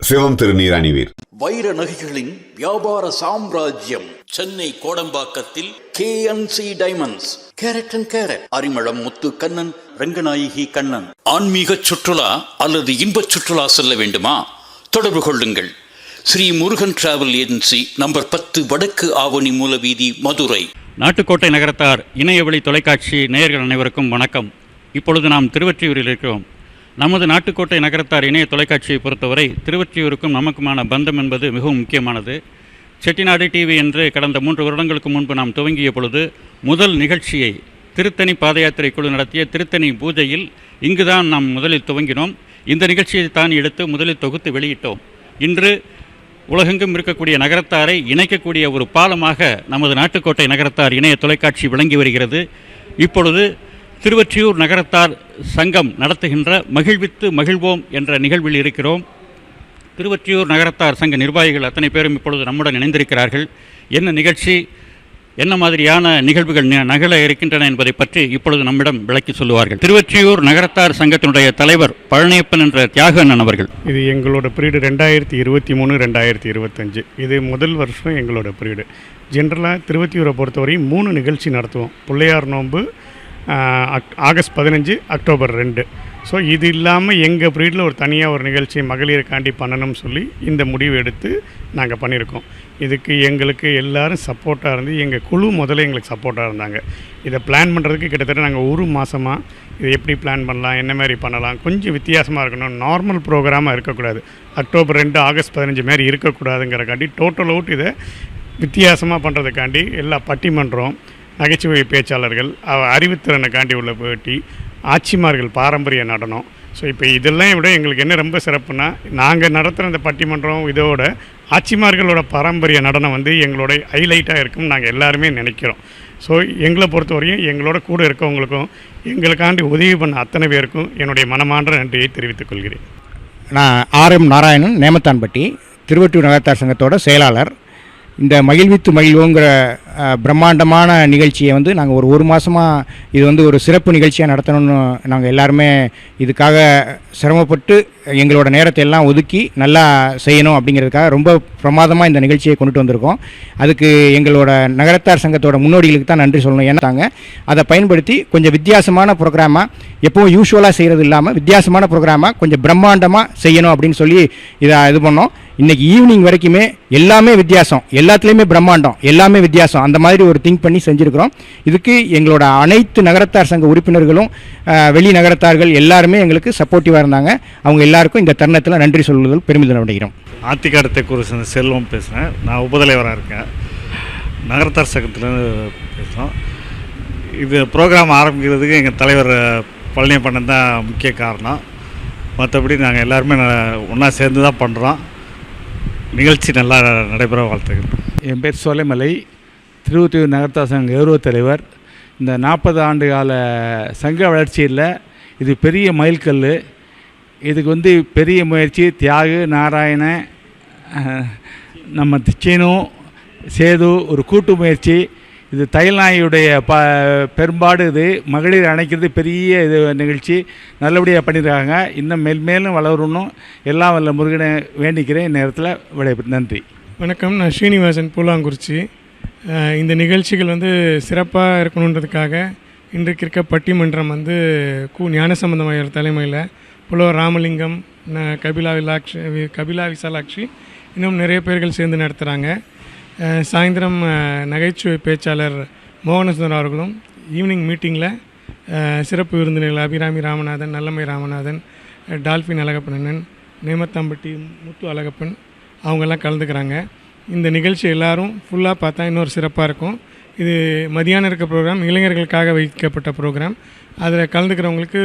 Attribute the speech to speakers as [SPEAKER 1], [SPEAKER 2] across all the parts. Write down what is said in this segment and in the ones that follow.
[SPEAKER 1] சிவம் திருநீர் அணிவீர்
[SPEAKER 2] வைர நகைகளின் வியாபார சாம்ராஜ்யம் Chennai கோடம்பாக்கத்தில் KNC diamonds carat and carat Arimalam Muthu Kannan Ranganayaki Kannan. ஆன்மீக சுற்றுலா அல்லது இன்பச் சுற்றுலா செல்ல வேண்டுமா? தொடர்பு கொள்ளுங்கள். Sri Murugan travel agency number பத்து வடக்கு ஆவணி மூலவீதி மதுரை.
[SPEAKER 3] நாட்டுக்கோட்டை நகரத்தார் இணையவழி தொலைக்காட்சி நேயர்கள் அனைவருக்கும் வணக்கம். இப்பொழுது நாம் திருவொற்றியூரில் இருக்கிறோம். நமது நாட்டுக்கோட்டை நகரத்தார் இணைய தொலைக்காட்சியை பொறுத்தவரை திருவொற்றியூருக்கும் நமக்குமான பந்தம் என்பது மிகவும் முக்கியமானது. செட்டிநாடு டிவி என்று கடந்த மூன்று வருடங்களுக்கு முன்பு நாம் துவங்கிய பொழுது முதல் நிகழ்ச்சியை திருத்தணி பாத யாத்திரை குழு நடத்திய திருத்தணி பூஜையில் இங்குதான் நாம் முதலில் துவங்கினோம். இந்த நிகழ்ச்சியை தான் எடுத்து முதலில் தொகுத்து வெளியிட்டோம். இன்று உலகெங்கும் இருக்கக்கூடிய நகரத்தாரை இணைக்கக்கூடிய ஒரு பாலமாக நமது நாட்டுக்கோட்டை நகரத்தார் இணைய தொலைக்காட்சி விளங்கி வருகிறது. இப்பொழுது திருவற்றியூர் நகரத்தார் சங்கம் நடத்துகின்ற மகிழ்வித்து மகிழ்வோம் என்ற நிகழ்வில் இருக்கிறோம். திருவற்றியூர் நகரத்தார் சங்க நிர்வாகிகள் அத்தனை பேரும் இப்பொழுது நம்முடன் இணைந்திருக்கிறார்கள். என்ன நிகழ்ச்சி என்ன மாதிரியான நிகழ்வுகள் நி- நகல இருக்கின்றன என்பதை பற்றி இப்பொழுது நம்மிடம் விளக்கி சொல்லுவார்கள். திருவற்றியூர் நகரத்தார் சங்கத்தினுடைய தலைவர் பழனியப்பன் என்ற தியாகண்ணன் அவர்கள்.
[SPEAKER 4] இது எங்களோட பீரியடு ரெண்டாயிரத்தி இருபத்தி மூணு ரெண்டாயிரத்தி இருபத்தஞ்சு இது முதல் வருஷம் எங்களோட பீரியடு. ஜென்ரலாக திருவத்தியூரை பொறுத்தவரையும் மூணு நிகழ்ச்சி நடத்துவோம். பிள்ளையார் நோன்பு ஆகஸ்ட் பதினஞ்சு அக்டோபர் ரெண்டு. ஸோ இது இல்லாமல் எங்கள் பீரியடில் ஒரு தனியாக ஒரு நிகழ்ச்சி மகளிருக்காண்டி பண்ணணும்னு சொல்லி இந்த முடிவு எடுத்து நாங்கள் பண்ணியிருக்கோம் இதுக்கு எங்களுக்கு எல்லோரும் சப்போர்ட்டாக இருந்து எங்கள் குழு முதல்ல எங்களுக்கு சப்போர்ட்டாக இருந்தாங்க. இதை பிளான் பண்ணுறதுக்கு கிட்டத்தட்ட நாங்கள் ஒரு மாதமாக இதை எப்படி பிளான் பண்ணலாம் என்ன மாதிரி பண்ணலாம் கொஞ்சம் வித்தியாசமாக இருக்கணும். நார்மல் ப்ரோக்ராமாக இருக்கக்கூடாது. அக்டோபர் ரெண்டு ஆகஸ்ட் பதினஞ்சு மாதிரி இருக்கக்கூடாதுங்கிறக்காண்டி டோட்டல் அவுட் இதை வித்தியாசமாக பண்ணுறதுக்காண்டி எல்லா பட்டிமன்றம் நகைச்சுவை பேச்சாளர்கள் அவ அறிவுத்திறனுக்காண்டி உள்ள போட்டி ஆட்சிமார்கள் பாரம்பரிய நடனம். ஸோ இப்போ இதெல்லாம் விட எங்களுக்கு என்ன ரொம்ப சிறப்புனா நாங்கள் நடத்துகிற இந்த பட்டிமன்றம் இதோட ஆட்சிமார்களோட பாரம்பரிய நடனம் வந்து எங்களோட ஹைலைட்டாக இருக்கும்னு நாங்கள் எல்லாருமே நினைக்கிறோம். ஸோ எங்களை பொறுத்தவரையும் எங்களோட கூட இருக்கவங்களுக்கும் எங்களுக்காண்டி உதவி பண்ண அத்தனை பேருக்கும் என்னுடைய மனமான்ற நன்றியை தெரிவித்துக் கொள்கிறேன்.
[SPEAKER 5] நான் ஆர்எம் நாராயணன் நேமத்தான்பட்டி திருவட்டூர் நகரத்தார் சங்கத்தோட செயலாளர். இந்த மகிழ்வித்து மகிழ்வோங்கிற பிரம்மாண்டமான நிகழ்ச்சியை வந்து நாங்கள் ஒரு ஒரு மாதமாக இது வந்து ஒரு சிறப்பு நிகழ்ச்சியாக நடத்தணும்னு நாங்கள் எல்லாருமே இதுக்காக சிரமப்பட்டு எங்களோட நேரத்தை எல்லாம் ஒதுக்கி நல்லா செய்யணும் அப்படிங்கிறதுக்காக ரொம்ப பிரமாதமாக இந்த நிகழ்ச்சியை கொண்டுட்டு வந்திருக்கோம். அதுக்கு எங்களோட நகரத்தார் சங்கத்தோட முன்னோடிகளுக்கு தான் நன்றி சொல்லணும். ஏன்னா தாங்க அதை பயன்படுத்தி கொஞ்சம் வித்தியாசமான ப்ரோக்ராமாக எப்போவும் யூஸ்வலாக செய்கிறது இல்லாமல் வித்தியாசமான ப்ரோக்ராமாக கொஞ்சம் பிரம்மாண்டமாக செய்யணும் அப்படின்னு சொல்லி இதை இது பண்ணோம். இன்னைக்கு ஈவினிங் வரைக்குமே எல்லாமே வித்தியாசம். எல்லாத்துலேயுமே பிரம்மாண்டம். எல்லாமே வித்தியாசம். அந்த மாதிரி ஒரு திங்க் பண்ணி செஞ்சுருக்கிறோம். இதுக்கு எங்களோட அனைத்து நகரத்தார் சங்க உறுப்பினர்களும் வெளி நகரத்தார்கள் எல்லாருமே எங்களுக்கு சப்போர்ட்டிவாக இருந்தாங்க. அவங்க எல்லாருக்கும் இந்த தருணத்தில் நன்றி சொல்வதில் பெருமிதம் அடைகிறோம்.
[SPEAKER 6] ஆத்திக்காரத்தை குறித்த செல்வம் பேசுகிறேன் நான் உபதலைவராக இருக்கேன். நகரத்தார் சங்கத்துலேருந்து பேசுகிறோம் இது ப்ரோக்ராம் ஆரம்பிக்கிறதுக்கு எங்கள் தலைவர் பழனியப்பண்ணன் தான் முக்கிய காரணம். மற்றபடி நாங்கள் எல்லாருமே ஒன்றா சேர்ந்து தான் பண்ணுறோம் நிகழ்ச்சி நல்லா நடைபெற வாழ்த்துக்கிறேன்
[SPEAKER 7] என் பேர் சோலைமலை. திருவத்தூர் நகரத்தார் சங்க கௌரவ தலைவர். இந்த நாற்பது ஆண்டு கால சங்க வளர்ச்சியில் இது பெரிய மைல்கல் இதுக்கு வந்து பெரிய முயற்சி தியாகு நாராயண நம்ம சீனு சேது ஒரு கூட்டு முயற்சி. இது தையல்நாயுடைய ப பெரும்பாடு இது. மகளிர் அணைக்கிறது பெரிய இது நிகழ்ச்சி. நல்லபடியாக பண்ணியிருக்காங்க இன்னும் மேல் மேலும் வளரணும். எல்லாம் வல்ல முருகனை வேண்டிக்கிறேன். இந்நேரத்தில் விடைபெறு நன்றி.
[SPEAKER 8] வணக்கம். நான் ஸ்ரீனிவாசன் பூலாங்குறிச்சி. இந்த நிகழ்ச்சிகள் வந்து சிறப்பாக இருக்கணுன்றதுக்காக இன்றைக்கு இருக்க பட்டிமன்றம் வந்து கு ஞானசம்பந்தமையர் தலைமையில் புலவர் ராமலிங்கம் கபிலா விலாக்ஷி வி- கபிலா விசாலாட்சி இன்னும் நிறைய பேர்கள் சேர்ந்து நடத்துகிறாங்க சாயந்தரம் நகைச்சுவை பேச்சாளர் மோகனசுந்தரம் அவர்களும் ஈவினிங் மீட்டிங்கில் சிறப்பு விருந்தினர்கள் அபிராமி ராமநாதன் நல்லம்மை ராமநாதன் டால்ஃபின் அழகப்பண்ணன் நேமத்தாம்பட்டி முத்து அழகப்பன் அவங்கெல்லாம் கலந்துக்கிறாங்க. இந்த நிகழ்ச்சி எல்லாரும் ஃபுல்லாக பார்த்தா இன்னொரு சிறப்பாக இருக்கும். இது மதியானம் இருக்க ப்ரோக்ராம் இளைஞர்களுக்காக வைக்கப்பட்ட ப்ரோக்ராம் அதில் கலந்துக்கிறவங்களுக்கு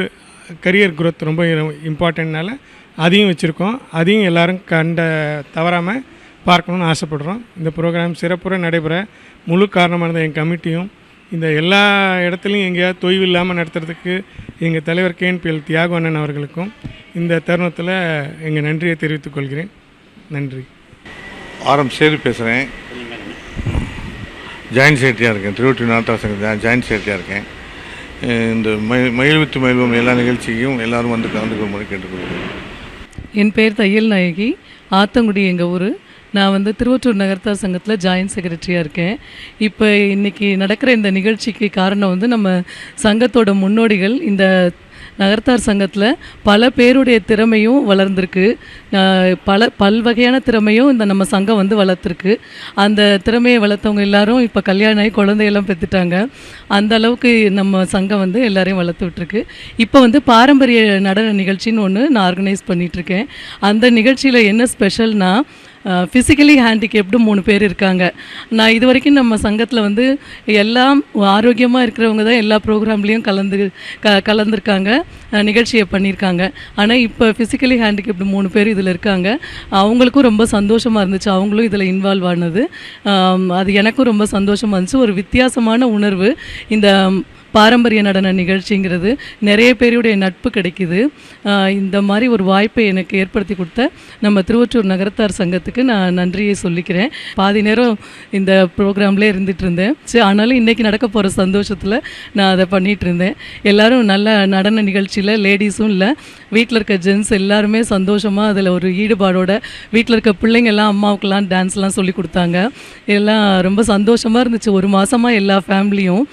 [SPEAKER 8] கரியர் குரோத் ரொம்ப இம்பார்ட்டன்ட்னால அதையும் வச்சுருக்கோம். அதையும் எல்லோரும் கண்ட தவறாமல் பார்க்கணுன்னு ஆசைப்படுறோம். இந்த ப்ரோக்ராம் சிறப்புற நடைபெற முழு காரணமானது என் கமிட்டியும். இந்த எல்லா இடத்துலையும் எங்கேயாவது தொய்வு இல்லாமல் நடத்துறதுக்கு எங்கள் தலைவர் கேஎன்பிஎல் தியாகு அண்ணன் அவர்களுக்கும் இந்த தருணத்தில் எங்கள் நன்றியை தெரிவித்துக் கொள்கிறேன். நன்றி.
[SPEAKER 6] ஆரம் சேது பேசுகிறேன் ஜாயின்ட் செக்ரட்டரியாக இருக்கேன். திருவொற்றி நாட்டார் சங்கத்தில் ஜாயின்ட் செக்ரட்டரியாக இருக்கேன். இந்த மயில் மயில்வித்து மயில்வம் எல்லா நிகழ்ச்சிக்கும் எல்லாரும் வந்து கலந்து கொள்ளும்படி கேட்டுக்கொள்கிறேன்.
[SPEAKER 9] என் பேர் தையல் நாயகி. ஆத்தங்குடி எங்கள் ஊர். நான் வந்து திருவொற்றூர் நகர்த்தார் சங்கத்தில் ஜாயின்ட் செக்ரட்டரியாக இருக்கேன். இப்போ இன்றைக்கி நடக்கிற இந்த நிகழ்ச்சிக்கு காரணம் வந்து நம்ம சங்கத்தோட முன்னோடிகள் இந்த நகர்த்தார் சங்கத்தில் பல பேருடைய திறமையும் வளர்ந்துருக்கு. பல பல்வகையான திறமையும் இந்த நம்ம சங்கம் வந்து வளர்த்துருக்கு. அந்த திறமையை வளர்த்தவங்க எல்லாரும் இப்போ கல்யாணம் ஆகி குழந்தையெல்லாம் பெற்றுட்டாங்க அந்த அளவுக்கு நம்ம சங்கம் வந்து எல்லாரையும் வளர்த்து விட்டுருக்கு. இப்போ வந்து பாரம்பரிய நடன நிகழ்ச்சின்னு ஒன்று நான் ஆர்கனைஸ் பண்ணிகிட்ருக்கேன் அந்த நிகழ்ச்சியில் என்ன ஸ்பெஷல்னால் ஃபிசிக்கலி ஹேண்டிகேப்டு மூணு பேர் இருக்காங்க. நான் இது வரைக்கும் நம்ம சங்கத்தில் வந்து எல்லாம் ஆரோக்கியமாக இருக்கிறவங்க தான் எல்லா ப்ரோக்ராம்லேயும் கலந்து க கலந்துருக்காங்க. நிகழ்ச்சியை பண்ணியிருக்காங்க. ஆனால் இப்போ ஃபிசிக்கலி ஹேண்டிகேப்டு மூணு பேர் இதில் இருக்காங்க. அவங்களுக்கும் ரொம்ப சந்தோஷமாக இருந்துச்சு. அவங்களும் இதில் இன்வால்வ் ஆனது. அது எனக்கும் ரொம்ப சந்தோஷமாக இருந்துச்சு. ஒரு வித்தியாசமான உணர்வு. இந்த பாரம்பரிய நடன நிகழ்ச்சிங்கிறது நிறைய பேருடைய நட்பு கிடைக்குது. இந்த மாதிரி ஒரு வாய்ப்பை எனக்கு ஏற்படுத்தி கொடுத்த நம்ம திருவொற்றூர் நகரத்தார் சங்கத்துக்கு நான் நன்றியை சொல்லிக்கிறேன். பாதி நேரம் இந்த ப்ரோக்ராம்லேயே இருந்துட்டு இருந்தேன். சரி ஆனாலும் இன்றைக்கி நடக்க போகிற சந்தோஷத்தில் நான் அதை பண்ணிகிட்டு இருந்தேன். எல்லாரும் நல்ல நடன நிகழ்ச்சியில் லேடிஸும் இல்லை வீட்டில் இருக்க ஜென்ஸ் எல்லாருமே சந்தோஷமாக அதில் ஒரு ஈடுபாடோட வீட்டில் இருக்க பிள்ளைங்க எல்லாம் அம்மாவுக்கெல்லாம் டான்ஸ்லாம் சொல்லி கொடுத்தாங்க. எல்லாம் ரொம்ப சந்தோஷமாக இருந்துச்சு. ஒரு மாதமாக எல்லா ஃபேமிலியும்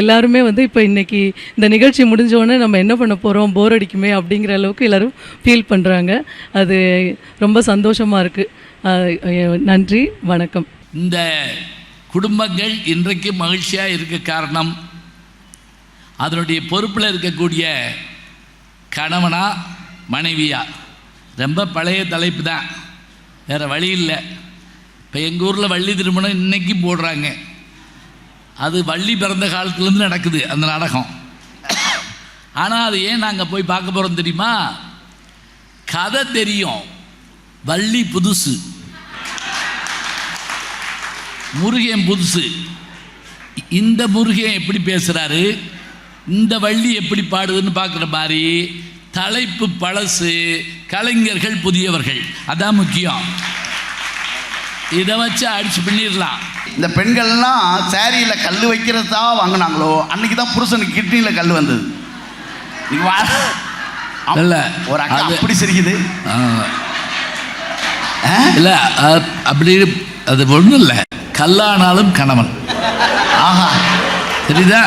[SPEAKER 9] எல்லாருமே வந்து இப்போ இன்றைக்கி இந்த நிகழ்ச்சி முடிஞ்சோடனே நம்ம என்ன பண்ண போகிறோம் போர் அடிக்குமே அப்படிங்கிற அளவுக்கு எல்லோரும் ஃபீல் பண்ணுறாங்க அது ரொம்ப சந்தோஷமாக இருக்குது நன்றி வணக்கம்.
[SPEAKER 10] இந்த குடும்பங்கள் இன்றைக்கு மகிழ்ச்சியாக இருக்க காரணம் அதனுடைய பொறுப்பில் இருக்கக்கூடிய கணவனா மனைவியா? ரொம்ப பழைய தலைப்பு தான். வேறு வழி இல்லை. இப்போ எங்கள் ஊரில் வள்ளி திருமணம் இன்றைக்கும் போடுறாங்க. அது வள்ளி பிறந்த காலத்துலேருந்து நடக்குது அந்த நாடகம். ஆனால் அது ஏன் நாங்கள் போய் பார்க்க போகிறோம் தெரியுமா? கதை தெரியும். வள்ளி புதுசு. முருகன் புதுசு. இந்த முருகன் எப்படி பேசுகிறாரு இந்த வள்ளி எப்படி பாடுதுன்னு பார்க்குற மாதிரி தலைப்பு பழசு கலைஞர்கள் புதியவர்கள். அதான் முக்கியம். இதை வச்சு அடிச்சு பண்ணிடலாம்
[SPEAKER 11] இந்த பெண்கள்லாம் சாரியில் கல் வைக்கிறதா வாங்கினாங்களோ அன்னைக்கு தான் புருஷனுக்கு கிட்னியில் கல் வந்தது.
[SPEAKER 10] இல்ல,
[SPEAKER 11] ஒரு அப்படி சிரிக்குது.
[SPEAKER 10] இல்லை அப்படி அது ஒன்றும் இல்லை. கல்லானாலும் கணவன்.
[SPEAKER 11] ஆஹா.
[SPEAKER 10] தெரியுதா?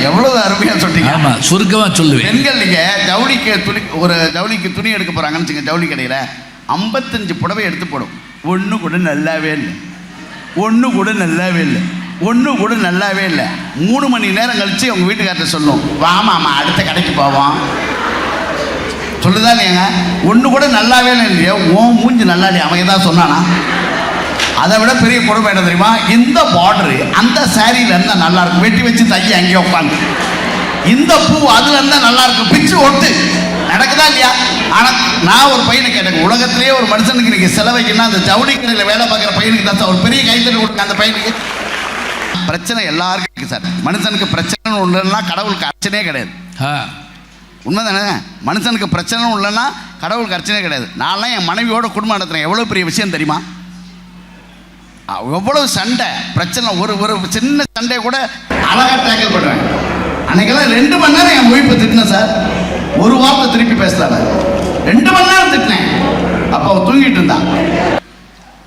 [SPEAKER 11] எவ்வளவு அருமையா சொன்னீங்க.
[SPEAKER 10] ஆமாம் சுருக்கமாக சொல்லுவேன்.
[SPEAKER 11] பெண்கள் நீங்க ஜவுளிக்கு துணி ஒரு ஜவுளிக்கு துணி எடுக்க போறாங்கன்னு வச்சுங்க ஜவுளி கடையில். ஐம்பத்தஞ்சு புடவை எடுத்து போடும். ஒன்று கூட நல்லாவே இல்லை. ஒன்று கூட நல்லாவே இல்லை. ஒன்று கூட நல்லாவே இல்லை. மூணு மணி நேரம் கழித்து அவங்க வீட்டுக்கார்ட்ட சொல்லும். வாமாம்மா அடுத்த கடைக்கு போவோம். சொல்லுதா இல்லையாங்க ஒன்று கூட நல்லாவே இல்லை இல்லையா ஓ மூஞ்சி நல்லா இல்லையா அவன் தான் சொன்னானா? அதை விட பெரிய கொடுமை என்ன தெரியுமா? இந்த பார்டரு அந்த சாரியில் இருந்தால் நல்லா இருக்கும். வெட்டி வச்சு தைய அங்கேயே உட்காந்து. இந்த பூ அதுல இருந்தால் நல்லா இருக்கும். பிச்சு ஒட்டு. நடக்குதா இல்லையா? ஆனா நான் ஒரு பையனை கேட்டேன் உலகத்திலேயே ஒரு மனுஷனுக்கு நீங்க செலவைக்குன்னா அந்த ஜவுளி கடையில் வேலை பார்க்குற பையனுக்கு தான் சார் ஒரு பெரிய கைத்தறி கொடுங்க அந்த பையனுக்கு. பிரச்சனை எல்லாருக்கும் இருக்கு சார். மனுஷனுக்கு பிரச்சனை ஒன்றுனா கடவுளுக்கு அர்ச்சனையே கிடையாது.
[SPEAKER 10] ஆ.
[SPEAKER 11] உண்மைதானே? மனுஷனுக்கு பிரச்சனை இல்லைன்னா கடவுளுக்கு அர்ச்சனையே கிடையாது. நான்லாம் என் மனைவியோட குடும்பம் நடத்துகிறேன் எவ்வளோ பெரிய விஷயம் தெரியுமா? எவ்வளவு சண்டை. பிரச்சனை ஒரு ஒரு சின்ன சண்டையை கூட அழகாக டேக்கிள் பண்ணுவேன் அன்னைக்கெல்லாம் ரெண்டு மணி நேரம் என் ஒய்ஃபை திட்டினேன் சார். ஒரு வார்த்தை திருப்பி பேசல ரெண்டு மணி நேரம் திட்டினேன். அப்போ அவ தூங்கிட்டு இருந்தான்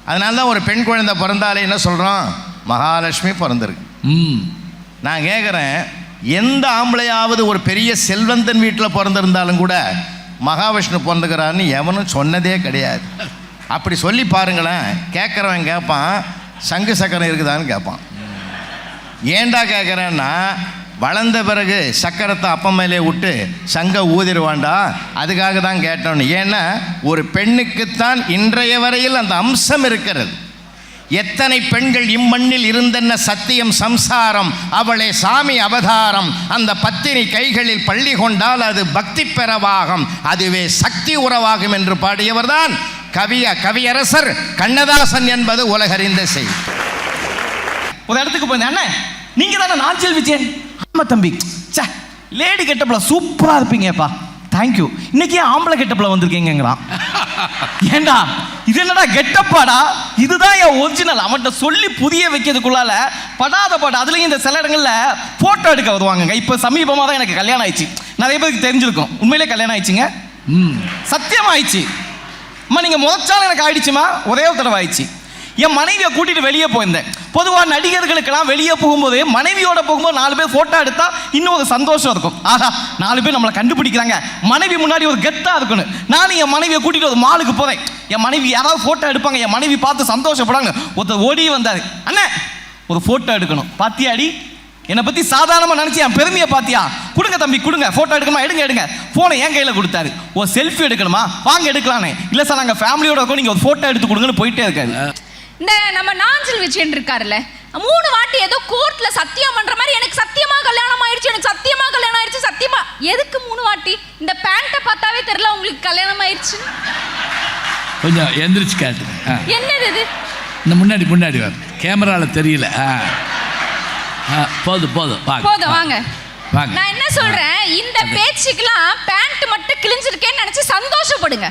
[SPEAKER 12] அதனால தான் ஒரு பெண் குழந்தை பிறந்தாலே என்ன சொல்கிறோம் மகாலட்சுமி பிறந்திருக்கு.
[SPEAKER 10] ம்.
[SPEAKER 12] நான் கேட்குறேன் எந்த ஆம்பளையாவது ஒரு பெரிய செல்வந்தன் வீட்டில் பிறந்திருந்தாலும் கூட மகாவிஷ்ணு பிறந்துக்கிறான்னு எவனும் சொன்னதே கிடையாது. அப்படி சொல்லி பாருங்களேன் கேட்குறவன் கேட்பான் சங்கு சக்கரம் இருக்குதான்னு கேட்பான் ஏன்டா கேட்குறேன்னா வளர்ந்த பிறகு சக்கரத்தை அப்பம் மேலே விட்டு சங்க ஊதிருவாண்டா? அதுக்காக தான் கேட்டோன்னு. ஏன்னா ஒரு பெண்ணுக்குத்தான் இன்றைய வரையில் அந்த அம்சம் இருக்கிறது. எத்தனை பெண்கள் இம்மண்ணில் இருந்தென்ன சத்தியம் சம்சாரம் அவளே சாமி அவதாரம் அந்த பத்தினி கைகளில் பள்ளி கொண்டால் அது பக்தி பெறவாகும் அதுவே சக்தி உறவாகும் என்று பாடியவர்தான் கவிய கவியரசர் கண்ணதாசன் என்பது உலகறிந்த செய்தி.
[SPEAKER 13] ஒரு இடத்துக்கு போயிருந்தேன். அண்ணன் நீங்க தானே நாஞ்சல் விஜயன் ஆமா தம்பி. ச்சே லேடி கெட்டப்ல சூப்பரா இருப்பீங்கப்பா. தேங்க்யூ இன்னைக்கு ஆம்பளை கெட்டப்ல வந்திருக்கீங்கிறான் ஏண்டா இது என்னடா கெட்டப்பாடா? இதுதான் என் ஒரிஜினல் அவன்கிட்ட சொல்லி புதிய வைக்கிறதுக்குள்ளால படாத பாடு. அதுலயும் இந்த சில இடங்கள்ல போட்டோ எடுக்க வருவாங்கங்க. இப்போ சமீபமாக தான் எனக்கு கல்யாணம் ஆயிடுச்சு. நிறைய பேருக்கு தெரிஞ்சிருக்கும். உண்மையிலே கல்யாணம் ஆயிடுச்சுங்க. ம். சத்தியமா ஆயிடுச்சு. அம்மா நீங்க முதச்சாலும் எனக்கு ஆயிடுச்சுமா? ஒரே ஒரு தடவை ஆயிடுச்சு. என் மனைவியை கூட்டிட்டு வெளியே போயிருந்தேன். பொதுவாக நடிகர்களுக்கெல்லாம் வெளியே போகும்போது மனைவியோட போகும்போது நாலு பேர் ஃபோட்டோ எடுத்தால் இன்னும் ஒரு சந்தோஷம் இருக்கும். ஆஹா நாலு பேர் நம்மளை கண்டுபிடிக்கிறாங்க. மனைவி முன்னாடி ஒரு கெத்தாக இருக்கணும். நானும் என் மனைவியை கூட்டிகிட்டு ஒரு மாலுக்கு போகிறேன் என் மனைவி யாராவது ஃபோட்டோ எடுப்பாங்க என் மனைவி பார்த்து சந்தோஷப்படாங்க. ஒருத்தர் ஓடி வந்தார். அண்ணே ஒரு ஃபோட்டோ எடுக்கணும். பாத்தியாடி? என்னை பற்றி சாதாரணமாக நினச்சி என் பெருமையை பார்த்தியா கொடுங்க தம்பி கொடுங்க. ஃபோட்டோ எடுக்கணுமா? எடுங்க எடுங்க. ஃபோனை என் கையில் கொடுத்தாரு. ஒரு செல்ஃபி எடுக்கணுமா? வாங்க எடுக்கலானே இல்லை சார் நாங்கள் ஃபேமிலியோட இருக்கோம். நீங்கள் ஒரு ஃபோட்டோ எடுத்து கொடுங்கன்னு போயிட்டே இருக்காரு.
[SPEAKER 14] இந்த நம்ம நாஞ்சில் விஜயன் இருக்காருல்ல மூணு வாட்டி ஏதோ கோர்ட்ல சத்தியம் பண்ற மாதிரி எனக்கு சத்தியமா கல்யாணம் ஆயிடுச்சு எனக்கு சத்தியமா கல்யாணம் ஆயிடுச்சு சத்தியமா. எதுக்கு மூணு வாட்டி? இந்த பேண்ட்டை பார்த்தாவே தெரியல உங்களுக்கு கல்யாணம் ஆயிடுச்சு.
[SPEAKER 10] கொஞ்சம் எந்திரிச்சு காட்டு.
[SPEAKER 14] என்னது இது?
[SPEAKER 10] இந்த முன்னாடி முன்னாடி வர கேமராவில் தெரியல. போதும் போதும்
[SPEAKER 14] போதும் வாங்க. நான் என்ன சொல்றேன்? இந்த பேச்சுக்கெல்லாம் பேண்ட் மட்டும் கிழிஞ்சிருக்கேன்னு நினைச்சு சந்தோஷப்படுங்க.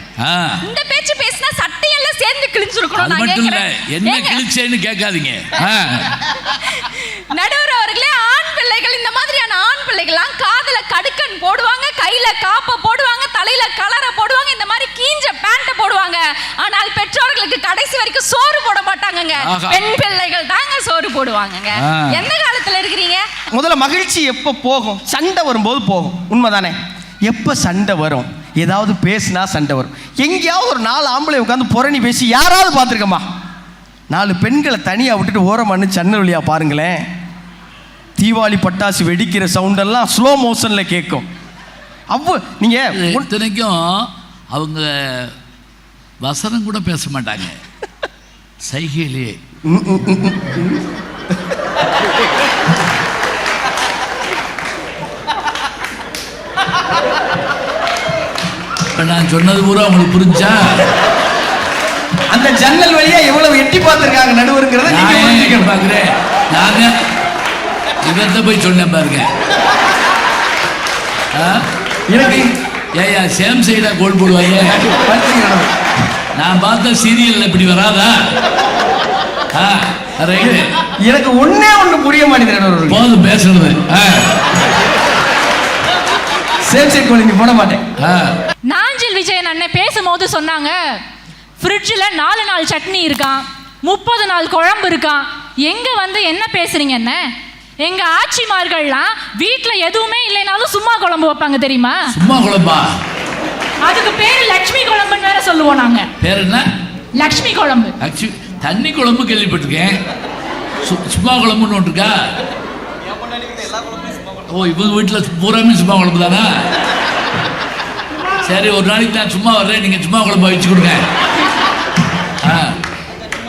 [SPEAKER 14] இந்த பேச்சு பேசினா சட்டையெல்லாம் சேர்ந்து கிழிஞ்சிருக்கணும் நான் கேட்கிறேன்
[SPEAKER 10] என்ன கிழிச்சேன்னு கேட்காதீங்க.
[SPEAKER 14] நடுவர் அவர்களே ஆண் பிள்ளைகள் இந்த மாதிரியான ஆண் பிள்ளைகள்லாம் காதுல கடுக்கன் போடுவாங்க கையில காப்ப போடுவாங்க தலையில கலரை போடுவாங்க இந்த மாதிரி கீஞ்ச பேண்ட போடுவாங்க. ஆனால் பெற்றோர்களுக்கு கடைசி வரைக்கும் சோறு போட மாட்டாங்கங்க. பெண் பிள்ளைகள் தாங்க சோறு போடுவாங்கங்க. எந்த காலத்துல இருக்கிறீங்க?
[SPEAKER 13] முதல்ல மகிழ்ச்சி எப்போ போகும்? சண்டை வரும்போது போகும். உண்மைதானே? எப்போ சண்டை வரும்? ஏதாவது பேசினா சண்டை வரும். எங்கேயாவது ஒரு நாலு ஆம்பளை உட்காந்து புரணி பேசி யாராவது பார்த்துருக்கமா? நாலு பெண்களை தனியாக விட்டுட்டு ஓரமானு சன்னல் வழியா பாருங்களேன். தீபாவளி பட்டாசு வெடிக்கிற சவுண்டெல்லாம் ஸ்லோ மோஷனில் கேட்கும். அவ்வளோ நீங்கள்
[SPEAKER 10] இத்தனைக்கும் அவங்க வசனம் கூட பேச மாட்டாங்க. சைகையிலேயே இப்ப நான் சொன்னது பூரா உங்களுக்கு புரிஞ்சா?
[SPEAKER 13] அந்த ஜன்னல் வழியா எவ்வளவு எட்டி பார்த்துருக்காங்க நடுவருங்கிறத நீங்க
[SPEAKER 10] பார்க்கிறேன். நாங்க இவர்கிட்ட போய் சொன்னேன் பாருங்க?
[SPEAKER 13] எனக்கு
[SPEAKER 10] ஏயா சேம் சைடா கோல் போடுவாங்க. நான் பார்த்த சீரியல்ல இப்படி வராதா?
[SPEAKER 13] எனக்கு ஒண்ணே ஒண்ணு புரிய மாட்டேங்குது
[SPEAKER 10] போதும் பேசுறது.
[SPEAKER 13] சேம் சைட் கோலிங்க போட மாட்டேன்.
[SPEAKER 14] நாஞ்சில் விஜயன் அண்ணன் பேசும்போது சொன்னாங்க ஃப்ரிட்ஜில் நாலு நாள் சட்னி இருக்கான் முப்பது நாள் குழம்பு இருக்கான் எங்க வந்து என்ன பேசுறீங்க என்ன? எங்க ஆட்சிமார்கள்லாம் வீட்டில் எதுவுமே இல்லைனாலும் சும்மா குழம்பு வைப்பாங்க தெரியுமா?
[SPEAKER 10] சும்மா குழம்பா?
[SPEAKER 14] அதுக்கு பேர் லக்ஷ்மி குழம்புன்னு வேற சொல்லுவோம் நாங்க.
[SPEAKER 10] பேர் என்ன?
[SPEAKER 14] லக்ஷ்மி குழம்பு.
[SPEAKER 10] ஆக்சுவலி தண்ணி குழம்பு கேள்விப்பட்டிருக்கேன். சும்மா குழம்புன்னு ஒன்று இருக்கா ஓ இவங்க வீட்டில் பூராமே சும்மா குழம்பு தானா சரி ஒரு நாளைக்கு நான் சும்மா வர்றேன். நீங்கள் சும்மா குழம்பு வச்சு கொடுங்க. ஆ.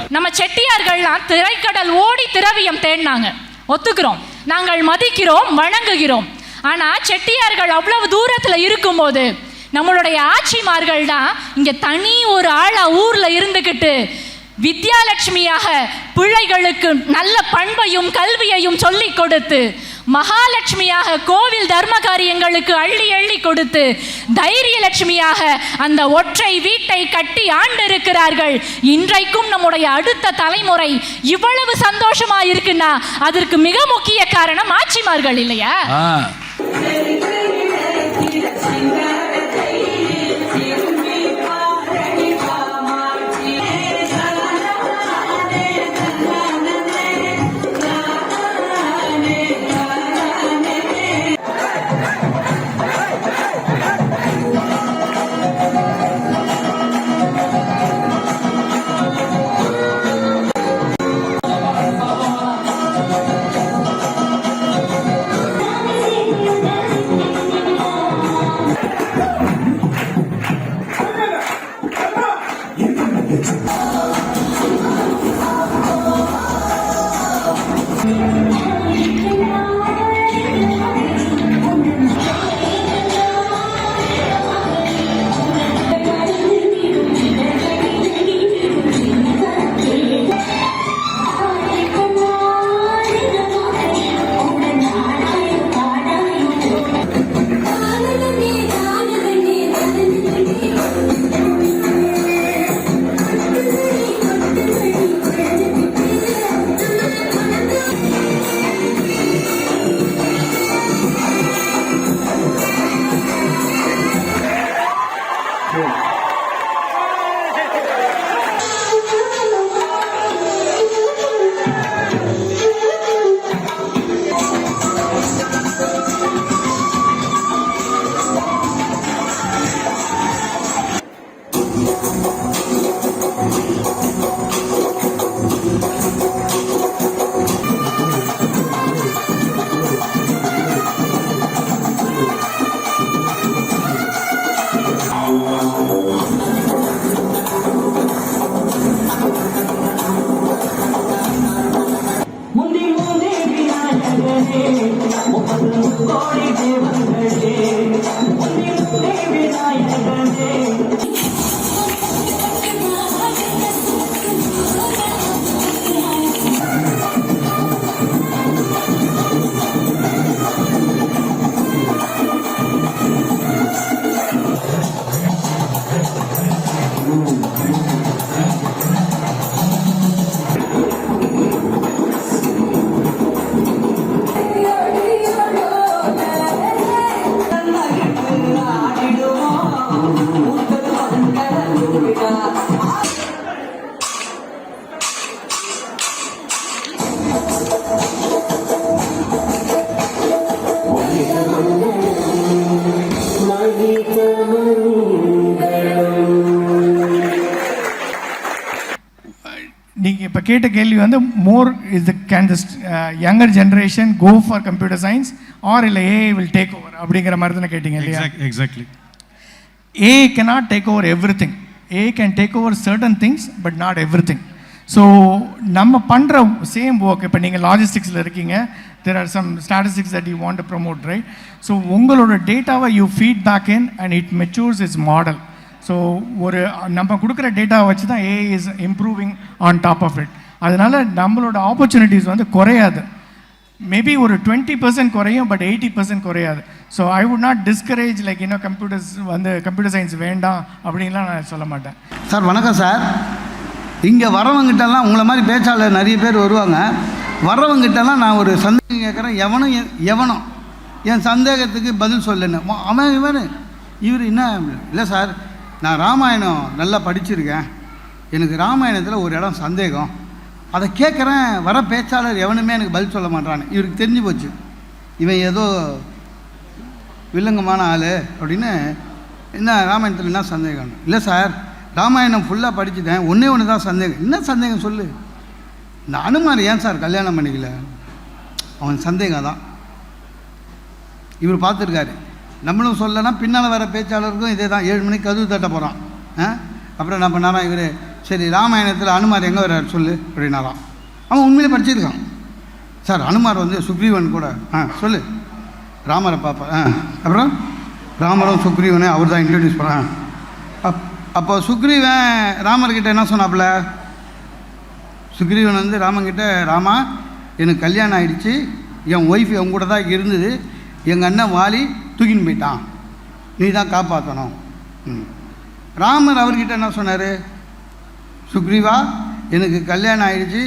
[SPEAKER 14] நம்ம செட்டியார்கள்லாம் திரைக்கடல் ஓடி திரவியம் தேடினாங்க. ஒத்துக்கிறோம். நாங்கள் மதிக்கிறோம் வணங்குகிறோம். ஆனால் செட்டியார்கள் அவ்வளவு தூரத்தில் இருக்கும்போது நம்மளுடைய ஆட்சிமார்கள் தான் இங்கே தனி ஒரு ஆளாக ஊரில் இருந்துக்கிட்டு வித்யாலட்சுமியாக பிள்ளைகளுக்கு நல்ல பண்பையும் கல்வியையும் சொல்லிக் கொடுத்து மகாலட்சுமியாக கோவில் தர்ம காரியங்களுக்கு அள்ளி அள்ளி கொடுத்து தைரிய லட்சுமியாக அந்த ஒற்றை வீட்டை கட்டி ஆண்டிருக்கிறார்கள். இன்றைக்கும் நம்முடைய அடுத்த தலைமுறை இவ்வளவு சந்தோஷமா இருக்குன்னா அதற்கு மிக முக்கிய காரணம் ஆட்சிமார்கள் இல்லையா?
[SPEAKER 10] ஆ
[SPEAKER 15] கேட்ட கேள்வி வந்து more is the can this younger generation go for computer science or இல்லை ஏஐ வில் டேக் ஓவர் அப்படிங்கிற மாதிரி தானே கேட்டிங்க இல்லையா
[SPEAKER 16] exactly
[SPEAKER 15] A cannot take over everything. A can take over certain things, but not everything. So நம்ம பண்ணுற same work இப்போ நீங்கள் லாஜிஸ்டிக்ஸில் இருக்கீங்க there are some statistics that you want to promote right so உங்களோட டேட்டாவை you feed back in and it matures its model so ஒரு நம்ம கொடுக்குற டேட்டாவை வச்சு தான் AI is improving on top of it அதனால் நம்மளோட ஆப்பர்ச்சுனிட்டிஸ் வந்து குறையாது. மேபி ஒரு டுவெண்ட்டி பர்சன்ட் குறையும் பட் எயிட்டி பர்சன்ட் குறையாது. So I would not discourage like இன்னும் கம்ப்யூட்டர்ஸ் வந்து கம்ப்யூட்டர் சயின்ஸ் வேண்டாம் அப்படின்லாம் நான் சொல்ல மாட்டேன்.
[SPEAKER 4] சார் வணக்கம் சார். இங்கே வரவங்கிட்டலாம் உங்களை மாதிரி பேச்சாளர் நிறைய பேர் வருவாங்க. வரவங்கிட்டலாம் நான் ஒரு சந்தேகம் கேட்குறேன். எவனும் எவனும் என் சந்தேகத்துக்கு பதில் சொல்லணும் அவன் இவன் இவர் என்ன இல்லை சார் நான் ராமாயணம் நல்லா படிச்சிருக்கேன். எனக்கு ராமாயணத்தில் ஒரு இடம் சந்தேகம். அதை கேட்குறேன் வர பேச்சாளர் எவனுமே எனக்கு பதில் சொல்ல மாட்டான்னு இவருக்கு தெரிஞ்சு போச்சு. இவன் ஏதோ வில்லங்கமான ஆள் அப்படின்னு என்ன ராமாயணத்தில் என்ன சந்தேகம்? இல்லை சார் ராமாயணம் ஃபுல்லாக படிச்சுட்டேன். ஒன்றே ஒன்று தான் சந்தேகம். என்ன சந்தேகம் சொல்லு? இந்த அனுமார் ஏன் சார் கல்யாணம் பண்ணிக்கல? அவன் சந்தேகம் தான். இவர் பார்த்துருக்காரு. நம்மளும் சொல்லனா பின்னால் வர பேச்சாளருக்கும் இதே தான் ஏழு மணிக்கு கதவு தட்ட போகிறான் ஆ? அப்புறம் நம்ம பண்ணாரா இவர் சரி ராமாயணத்தில் அனுமார் எங்கே வர்றார் சொல்லு அப்படின்னாராம். அவன் உண்மையிலே படிச்சிருக்கான். சார் அனுமார் வந்து சுக்ரீவன் கூட ஆ சொல்லு. ராமரை பார்ப்பேன் ஆ. அப்புறம்? ராமரும் சுக்ரீவனே அவர் தான் இன்ட்ரடியூஸ் பண்ணான் அப் அப்போ சுக்ரீவன் ராமர்கிட்ட என்ன சொன்னாப்புல? சுக்ரீவன் வந்து ராமன்கிட்ட ராமா எனக்கு கல்யாணம் ஆயிடுச்சு. என் ஒய்ஃப் என் கூட தான் இருந்தது. எங்கள் அண்ணன் வாலி தூக்கின்னு போயிட்டான். நீ தான் காப்பாற்றணும் ம். ராமர் அவர்கிட்ட என்ன சொன்னார்? சுக்ரீவா எனக்கு கல்யாணம் ஆயிடுச்சு.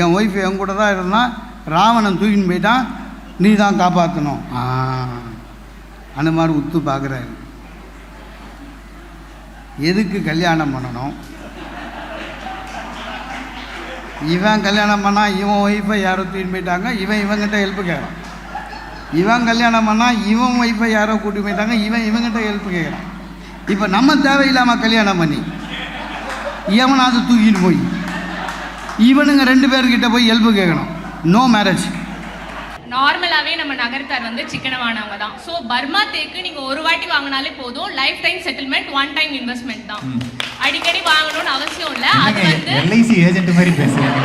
[SPEAKER 4] என் ஒய்ஃப் என் கூட தான் இருந்தான் ராவணன் தூக்கின்னு போயிட்டான். நீ தான் காப்பாற்றணும் அந்த மாதிரி உத்து பார்க்குறாரு எதுக்கு கல்யாணம் பண்ணணும்? இவன் கல்யாணம் பண்ணால் இவன் ஒய்ஃபை யாரோ தூக்கின்னு போயிட்டாங்க. இவன் இவங்கிட்ட ஹெல்ப் கேட்குறான். இவன் கல்யாணம் பண்ணால் இவன் ஒய்ஃபை யாரோ கூட்டி போயிட்டாங்க இவன் இவங்கிட்ட ஹெல்ப் கேட்குறான் இப்போ நம்ம தேவையில்லாமல் கல்யாணம் பண்ணி எவனாவது தூக்கிட்டு போய் இவனுங்க ரெண்டு பேர்கிட்ட போய் ஹெல்ப் கேட்கணும் நோ மேரேஜ்
[SPEAKER 17] நார்மலாகவே நம்ம நகரத்தார் வந்து சிக்கனமானவங்க தான் ஸோ பர்மா தேக்கு நீங்கள் ஒரு வாட்டி வாங்கினாலே போதும் lifetime settlement one time investment தான் அடிக்கடி வாங்கணும்னு அவசியம் இல்லை. அது வந்து
[SPEAKER 16] எல்ஐசி ஏஜென்ட் மாதிரி பேசுறீங்க.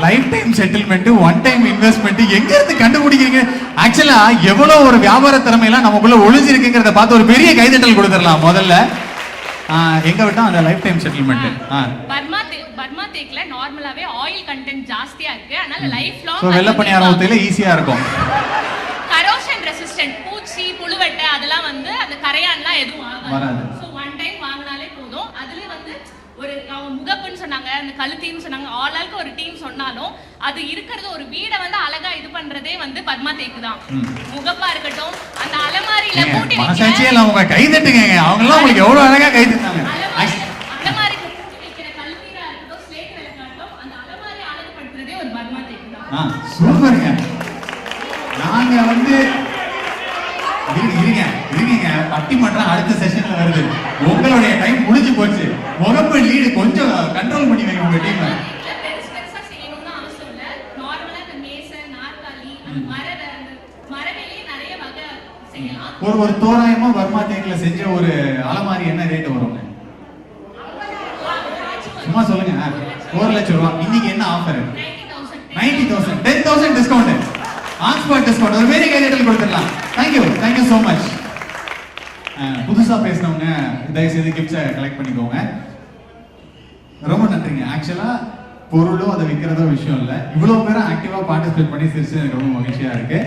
[SPEAKER 16] Lifetime settlement one time investment எங்க இருந்து கண்டுபிடிக்கிறீங்க ஆக்சுவலா எவ்வளவு ஒரு வியாபார திறமையெல்லாம் நமக்குள்ள ஒளிஞ்சிருக்குங்கிறத பார்த்து ஒரு பெரிய கைதட்டல் கொடுத்துடலாம் முதல்ல. எங்க விட்டா அந்த lifetime settlement
[SPEAKER 17] Burma Burma தேக்கில் நார்மலாகவே ஆயில் கண்டென்ட் ஜாஸ்தியாக இருக்கு. அதனால லைஃப் லாங்
[SPEAKER 16] வெள்ளை பணியாரம் ஊத்தையில ஈஸியா இருக்கும்.
[SPEAKER 17] கரோஷன் ரெசிஸ்டன்ட் பூச்சி புழுவெட்டை அதெல்லாம் வந்து அந்த கரையான்லாம் எதுவும்
[SPEAKER 16] வராது.
[SPEAKER 17] ஆகாது ஸோ ஒன் டைம் வாங்கினாலே போதும் அதுலேயே வந்து ஒரு அவங்க முகப்புன்னு சொன்னாங்க அந்த கழுத்தின்னு சொன்னாங்க. ஆள் ஆளுக்கு ஒரு டீம் சொன்னாலும் அது இருக்கிறது ஒரு வீடை வந்து அழகா இது பண்றதே வந்து பத்மா தேக்கு தான். முகப்பா இருக்கட்டும் அந்த அலமாரியில பூட்டி
[SPEAKER 16] மனசாட்சியே இல்லை அவங்க கை தட்டுங்க அவங்க எல்லாம் உங்களுக்கு எவ்வளவு அழகா கை தட்டாங்க
[SPEAKER 17] அலமாரிக்கு பூட்டி வைக்கிற கல்பீரா இருக்கட்டும் ஸ்லேட் விளக்காட்டும் அந்த அலமாரி அழகுபடுத்துறதே ஒரு பத்மா தேக்கு தான்.
[SPEAKER 16] சூப்பருங்க. நாங்க வந்து இருங்க இருங்க இருங்க பட்டிமன்றம் அடுத்த செஷன்ல வருது. உங்களுடைய டைம் முடிஞ்சு போச்சு. கொஞ்சம் கண்ட்ரோல் பண்ணி வைங்க உங்க டீம்
[SPEAKER 17] பெருசு பெருசா செய்யணும்னு அவசியம் இல்ல. நார்மலா இந்த மேசை நாற்காலி அந்த மர அந்த மரவிலே நிறைய வகை செய்யலாம்.
[SPEAKER 16] ஒரு ஒரு தோராயமா வர்மா தேக்கில் செஞ்ச ஒரு அலமாரி என்ன ரேட் வருங்க? சும்மா சொல்லுங்க. ஒரு லட்சம் ரூபா. இன்னைக்கு என்ன offer ninety thousand. Ten thousand. Discount on spot discount ஒரு பெரிய கைதட்டல் கொடுத்துடலாம். தேங்க்யூ தேங்க்யூ ஸோ மச் புதுசா பேசினவங்க தயவு செய்து கிஃப்ட்ஸை கலெக்ட் பண்ணிக்கோங்க. ரொம்ப நன்றிங்க. ஆக்சுவலா பொருளும் அதை விற்கிறதோ விஷயம் இல்லை. இவ்வளவு பேரும் ஆக்டிவா பார்ட்டிசிபேட் பண்ணி சிரிச்சு எனக்கு ரொம்ப மகிழ்ச்சியா இருக்கு.